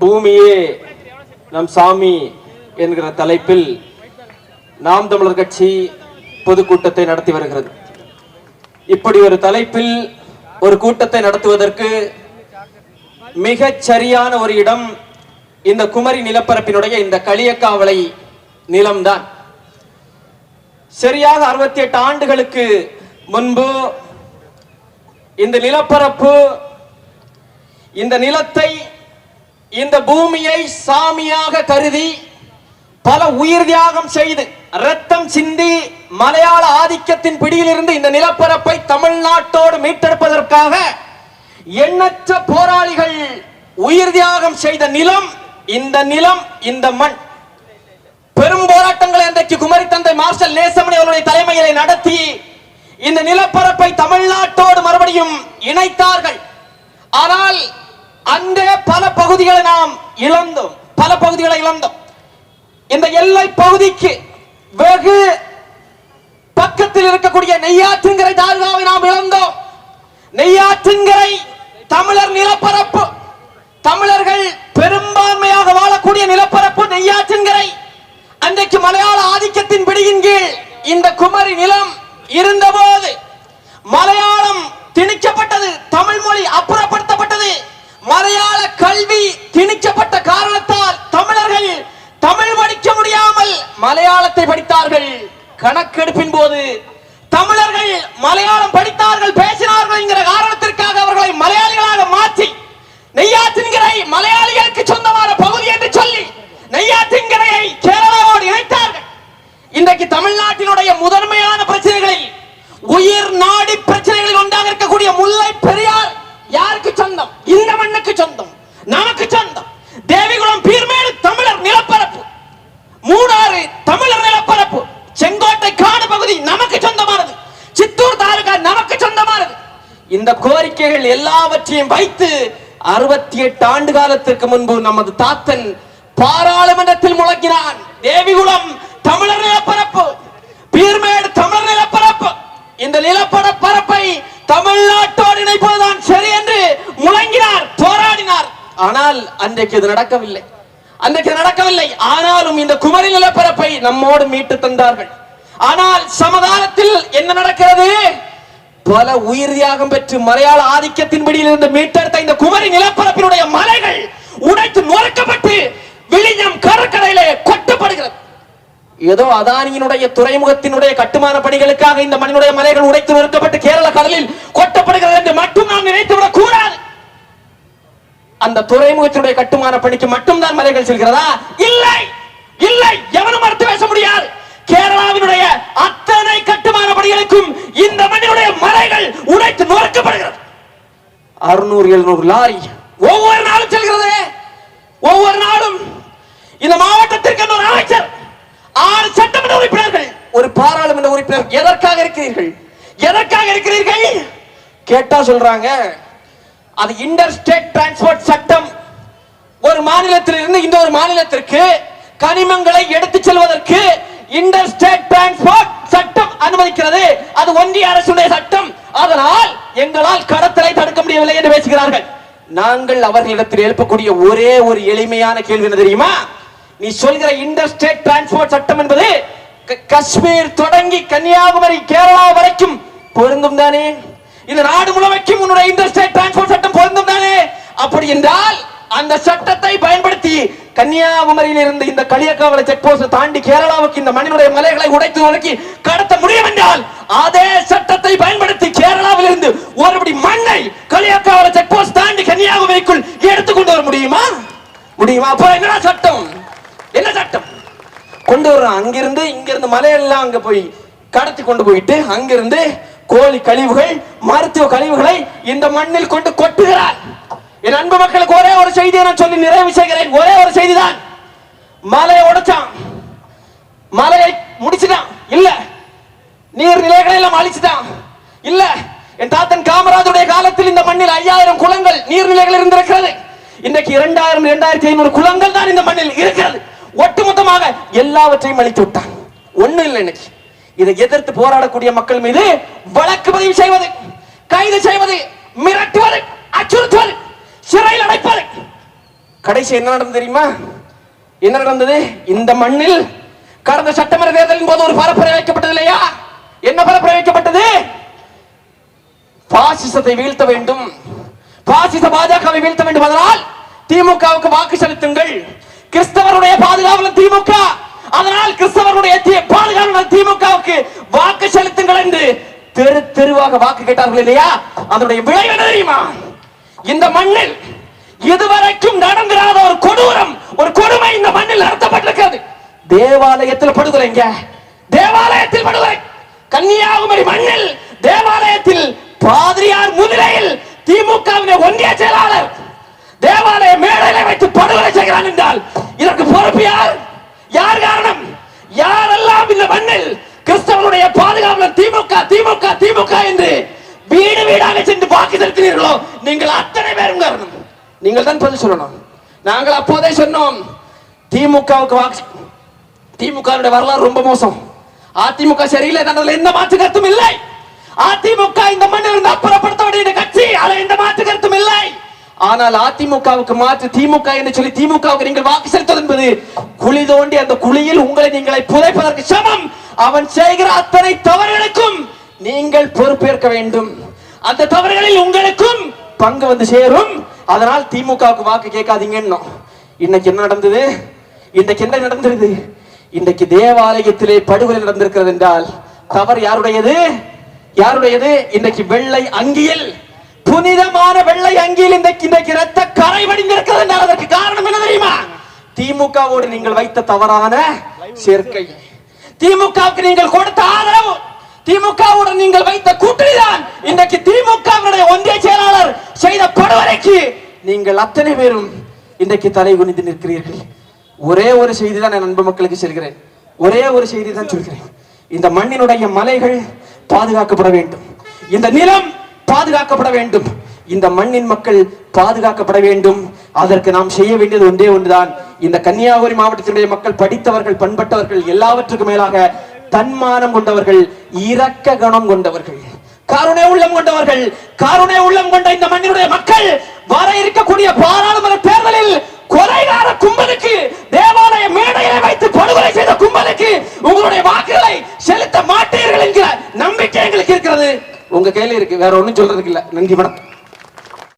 பூமியே நம் சாமி என்கிற தலைப்பில் நாம் தமிழர் கட்சி பொதுக்கூட்டத்தை நடத்தி வருகிறது. இப்படி ஒரு தலைப்பில் ஒரு கூட்டத்தை நடத்துவதற்கு மிகச் சரியான ஒரு இடம் இந்த குமரி நிலப்பரப்பினுடைய இந்த களியக்காவலை நிலம்தான். சரியாக அறுபத்தி எட்டு ஆண்டுகளுக்கு முன்பு இந்த நிலப்பரப்பு இந்த நிலத்தை இந்த பூமியை சாமியாக கருதி பல உயிர் தியாகம் செய்து ரத்தம் சிந்தி மலையாள ஆதிக்கத்தின் பிடியிலிருந்து இந்த நிலப்பரப்பை தமிழ்நாட்டோடு மீட்டெடுப்பதற்காக எண்ணற்ற போராளிகள் உயிர் தியாகம் செய்த நிலம் இந்த நிலம் இந்த மண். பெரும் போராட்டங்களை அன்றைக்கு குமரி தந்தை மார்ஷல் நேசமணி அவருடைய தலைமையிலே நடத்தி இந்த நிலப்பரப்பை தமிழ்நாட்டோடு மறுபடியும் இணைத்தார்கள். பகுதிகளை நாம் இழந்தோம். பல பகுதிகளை இழந்தோம். இந்த எல்லை பகுதிக்கு வெகு பக்கத்தில் இருக்கக்கூடிய நெய்யாற்றுங்கரை தாழ்வாவை நாம் இழந்தோம். நெய்யாற்றுங்கரை தமிழர் நிலப்பரப்பு தமிழர்கள் பெரும்பான்மையாக வாழக்கூடிய நிலப்பரப்பு நெய்யாற்றின்கரை அன்றைக்கு மலையாள ஆதிக்கத்தின் பிடியின் கீழ் இந்த குமரி நிலம் இருந்தபோது மலையாளம் திணிக்கப்பட்டது தமிழ் மொழி அப்புறப்படுத்தப்பட்டது மலையாள கல்வி திணிக்கப்பட்ட காரணத்தால் தமிழர்கள் தமிழ் படிக்க முடியாமல் மலையாளத்தை படித்தார்கள். கணக்கெடுப்பின் போது தமிழர்கள் மலையாளம் படித்தார்கள் இந்த கோரிக்கைகள் எல்லாவற்றையும் வைத்து அறுபத்தி எட்டு ஆண்டு காலத்திற்கு முன்பு நமது தாத்தன் பாராளுமன்றத்தில் முழங்கினான். தேவிகுளம் தமிழர் நிலப்பரப்பு. பீர்மேடு தமிழர் நிலப்பரப்பு. இந்த நிலப்பரப்பரப்பை தமிழ்நாட்டோடு இணைப்பதுதான் சரி என்று முழங்கினார் போராடினார். ஆனால் அன்றைக்கு இது நடக்கவில்லை. அன்றைக்கு நடக்கவில்லை. ஆனாலும் இந்த குமரி நிலப்பரப்பை நம்மோடு மீட்டு தந்தார்கள். ஆனால் சமகாலத்தில் என்ன நடக்கிறது? பல உயிர் தியாகம் பெற்று மலையாள ஆதிக்கத்தின் பிடியில் இருந்து மீட்டெடுத்த இந்த குமரி நிலப்பரப்பினுடைய மலைகள் உடைத்து நொறுக்கப்பட்டு விழிஞம் கடற்கரையிலே கொட்டப்படுகிறது. ஏதோ அதானியினுடைய துறைமுகத்தினுடைய கட்டுமான பணிகளுக்காக இந்த மண்ணினுடைய மலைகள் உடைத்து நொறுக்கப்பட்டு கேரள கடலில் கொட்டப்படுகிறது என்று மட்டும் நாம் நினைத்து விடக் கூடாது. அந்த துறைமுகத்தினுடைய கட்டுமான பணிக்கு மட்டும்தான் மலைகள் செல்கிறதா? இல்லை. இல்லை. எவனும் மறுத்து பேச முடியாது. கேரளாவினுடைய அத்தனை கட்டுமான பணிகளுக்கும் இந்த மண்ணினுடைய மலைகள் உடைத்து நொறுக்கப்படுகிறது அறுநூறு எழுநூறு லாரி ஒவ்வொரு நாளும் செல்கிறது. ஒவ்வொரு நாளும் இந்த மாவட்டத்திற்கு ஒரு அமைச்சர் ஆறு சட்டமன்ற உறுப்பினர்கள் ஒரு பாராளுமன்ற உறுப்பினர் எதற்காக இருக்கிறீர்கள்? எதற்காக இருக்கிறீர்கள்? கேட்டா சொல்றாங்க அது இன்டர் ஸ்டேட் டிரான்ஸ்போர்ட் சட்டம். ஒரு மாநிலத்தில் இருந்து இந்த ஒரு மாநிலத்திற்கு கனிமங்களை எடுத்துச் செல்வதற்கு இன்டர் ஸ்டேட் டிரான்ஸ்போர்ட் சட்டம் அனுமதிக்கிறது. அது ஒன்றிய அரசுடைய சட்டம். அதனால் எங்களால் கடத்தலை தடுக்க முடியவில்லை என்று பேசுகிறார்கள். நாங்கள் அவர்களிடத்தில் எழுப்பக்கூடிய ஒரே ஒரு எளிமையான கேள்வி என்ன தெரியுமா? நீ சொல்கிற இன்டர்ஸ்டேட் டிரான்ஸ்போர்ட் சட்டம் என்பது காஷ்மீர் தொடங்கி கன்னியாகுமரி கேரளா வரைக்கும் பொருந்தும் தானே? இந்த நாடு முழுமைக்கும் உன்னுடைய இன்டர் டிரான்ஸ்போர்ட் சட்டம் பொருந்தும் தானே? அப்படி என்றால் அந்த சட்டத்தை பயன்படுத்தி கன்னியாகுமரியில் இருந்து இந்த களியக்காவலை செக் போஸ்ட் தாண்டி கேரளாவுக்கு இந்த மண்ணினுடைய மலைகளை உடைத்து நோக்கி கடத்த முடியும் என்றால் அதே சட்டத்தை பயன்படுத்தி இருந்து ஒருபடி மண்ணை களியாக்காவல செக் போஸ்ட் தாண்டி கன்னியாகுமரிக்குள் எடுத்துக்கொண்டு வர முடியுமா? முடியுமா? அப்ப என்ன சட்டம்? என்ன சட்டம்? கொண்டு வர்றோம் அங்கிருந்து இங்கிருந்து மலையெல்லாம் அங்க போய் கடத்தி கொண்டு போயிட்டு அங்கிருந்து கோழி கழிவுகள் மருத்துவ கழிவுகளை இந்த மண்ணில் கொண்டு கொட்டுகிறார் என் அன்பு மக்களுக்கு ஒரே ஒரு செய்தியை நான் சொல்லி நிறைவு செய்கிறேன். ஒரே ஒரு செய்தி தான் மலையை உடைச்சான். மலையை முடிச்சுட்டான். இல்ல. நீர்நிலைகளை எல்லாம் அழிச்சுட்டான். இல்ல. என் தாத்தன் காமராஜருடைய காலத்தில் இந்த மண்ணில் ஐயாயிரம் குளங்கள் நீர்நிலைகள் இருந்திருக்கிறது. இன்றைக்கு இரண்டாயிரம் இரண்டாயிரத்தி ஐநூறு குளங்கள் தான் இந்த மண்ணில் இருக்கிறது. ஒட்டுமொத்தமாக எல்லாவற்றையும் அழித்து விட்டான். ஒண்ணு இல்லை இன்னைக்கு. இதை எதிர்த்து போராடக்கூடிய மக்கள் மீது வழக்கு பதிவு செய்வது கைது செய்வது மிரட்டுவது அச்சுறுத்துவது சிறையில் அடைப்பது. கடைசி என்ன நடந்தது தெரியுமா? என்ன நடந்தது? இந்த மண்ணில் கடந்த சட்டமன்ற தேர்தலின் போது ஒரு பரப்புரை வைக்கப்பட்டது இல்லையா? என்ன பரப்புரை வைக்கப்பட்டது? பாசிசத்தை வீழ்த்த வேண்டும். பாசிச பாஜகவை வீழ்த்த வேண்டும். அதனால் திமுகவுக்கு வாக்கு செலுத்துங்கள். கிறிஸ்தவருடைய பாதுகாவலர் திமுக. அதனால் கிறிஸ்தவருடைய பாதுகாப்பு பாதுகாவலர் திமுகவுக்கு வாக்கு செலுத்துங்கள் என்று தெரு தெருவாக வாக்கு கேட்டார்கள் இல்லையா? அதனுடைய விளைவு தெரியுமா? இந்த மண்ணில் இதுவரைக்கும் நடந்திராத ஒரு கொடூரம் ஒரு கொடுமை இந்த மண்ணில் நடத்தப்பட்டிருக்கிறது. தேவாலயத்தில் படுகொலைங்க தேவாலயத்தில் படுகொலை. கன்னியாகுமரி மண்ணில் தேவாலயத்தில் பாதிரியார் முன்னிலையில் திமுகவின் ஒன்றிய செயலாளர் தேவாலய மேடையில வைத்து படுகொலை செய்கிறான் என்றால் இதற்கு பொறுப்பு யார்? யார் காரணம்? யாரெல்லாம் இந்த மண்ணில் கிறிஸ்தவனுடைய பாதுகாவலர் திமுக திமுக திமுக என்று வீடு வீடாக சென்று வாக்கு செலுத்தினீர்களோ நீங்கள் அத்தனை பேரும் காரணம். நீங்கள் தான் பதில் சொல்லணும். நாங்கள் அப்போதே சொன்னோம் திமுகவுக்கு வாக்கு திமுக வரலாறு ரொம்ப மோசம். அதிமுக சரியில்லை என்றதில் எந்த மாற்று கருத்தும் இல்லை. அதிமுக இந்த மண்ணில் இருந்து அப்புறப்படுத்த வேண்டிய கட்சி அதில் எந்த மாற்று கருத்தும் இல்லை. ஆனால் அதிமுகவுக்கு மாற்று திமுக என்று சொல்லி திமுகவுக்கு நீங்கள் வாக்கு செலுத்துவது என்பது குழி தோண்டி அந்த குழியில் உங்களை நீங்களை புதைப்பதற்கு சமம். அவன் செய்கிற அத்தனை தவறுகளுக்கும் நீங்கள் பொறுப்பேற்க வேண்டும். அந்த தவறுகளில் உங்களுக்கும் பங்கு வந்து சேரும். அதனால் திமுகவுக்கு வாக்கு கேட்காதீங்கன்னு. இன்னைக்கு என்ன நடந்தது? இன்றைக்கு என்ன நடந்திருது இன்றைக்கு தேவாலயத்திலே படுகொலை நடந்திருக்கிறது என்றால் தவறு யாருடையது? யாருடையது? இன்னைக்கு வெள்ளை அங்கியில். புனிதமான வெள்ளை அங்கியில் இன்றைக்கு இன்றைக்கு ரத்த கரை வடிந்திருக்கிறது அதற்கு காரணம் என்ன தெரியுமா? திமுகவோடு நீங்கள் வைத்த தவறான சேர்க்கை. திமுகவுக்கு நீங்கள் கொடுத்த ஆதரவு. திமுகவுடன் நீங்கள் வைத்த கூட்டணிதான். இன்றைக்கு திமுகவினுடைய ஒன்றிய செயலாளர் செய்த கொடுவரைக்கு நீங்கள் அத்தனை பேரும் இன்றைக்கு தலை குனிந்து நிற்கிறீர்கள். ஒரே ஒரு செய்தி தான் என் அன்பு மக்களுக்கு சொல்கிறேன். ஒரே ஒரு செய்தி தான் சொல்கிறேன். இந்த மண்ணினுடைய மலைகள் பாதுகாக்கப்பட வேண்டும். இந்த நிலம் பாதுகாக்கப்பட வேண்டும். இந்த மண்ணின் மக்கள் பாதுகாக்கப்பட வேண்டும். அதற்கு நாம் செய்ய வேண்டியது ஒன்றே ஒன்றுதான். இந்த கன்னியாகுமரி மாவட்டத்தினுடைய மக்கள் படித்தவர்கள் பண்பட்டவர்கள் எல்லாவற்றுக்கும் மேலாக தன்மானம் கொண்டவர்கள் இரக்க கணம் கொண்டவர்கள் கருணை உள்ளம் கொண்டவர்கள் கருணை உள்ளம் கொண்ட இந்த மண்ணினுடைய மக்கள் வர இருக்கக்கூடிய பாரா உங்க கையில இருக்கு. வேற ஒன்னும் சொல்றதுக்கு இல்ல. நன்றி மேடம்